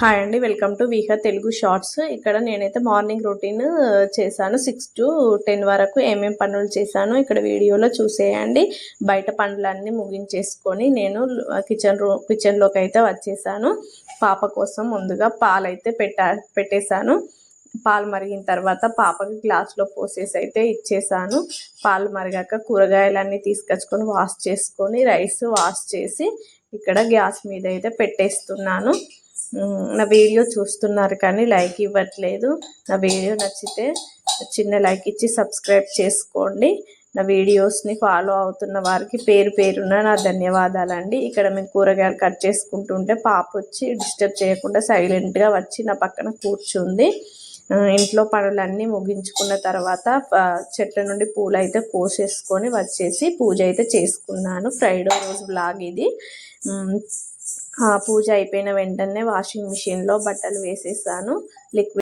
Hi అండి welcome to Viha Telugu shorts ఇక్కడ నేనైతే మార్నింగ్ రొటీన్ చేశాను. సిక్స్ టు టెన్ వరకు ఏమేం పనులు చేశాను ఇక్కడ వీడియోలో చూసేయండి. బయట పనులన్నీ ముగించేసుకొని నేను కిచెన్ రూ కిచెన్లోకి అయితే వచ్చేసాను. పాప కోసం ముందుగా పాలైతే పెట్టా పెట్టేశాను. పాలు మరిగిన తర్వాత పాపకి గ్లాస్లో పోసేసి అయితే ఇచ్చేసాను. పాలు మరిగాక కూరగాయలన్నీ తీసుకొచ్చుకొని వాష్ చేసుకొని రైస్ వాష్ చేసి ఇక్కడ గ్యాస్ మీద అయితే పెట్టేస్తున్నాను. నా వీడియో చూస్తున్నారు కానీ లైక్ ఇవ్వట్లేదు. నా వీడియో నచ్చితే చిన్న లైక్ ఇచ్చి సబ్స్క్రైబ్ చేసుకోండి. నా వీడియోస్ని ఫాలో అవుతున్న వారికి పేరు పేరున నా ధన్యవాదాలండి. ఇక్కడ మేము కూరగాయలు కట్ చేసుకుంటుంటే పాప వచ్చి డిస్టర్బ్ చేయకుండా సైలెంట్గా వచ్చి నా పక్కన కూర్చుంది. ఇంట్లో పనులన్నీ ముగించుకున్న తర్వాత చెట్ల నుండి పూలు అయితే కోసేసుకొని వచ్చేసి పూజ అయితే చేసుకున్నాను. ఫ్రైడే రోజు బ్లాగ్ ఇది. పూజ అయిపోయిన వెంటనే వాషింగ్ మిషన్లో బట్టలు వేసేసాను. లిక్విడ్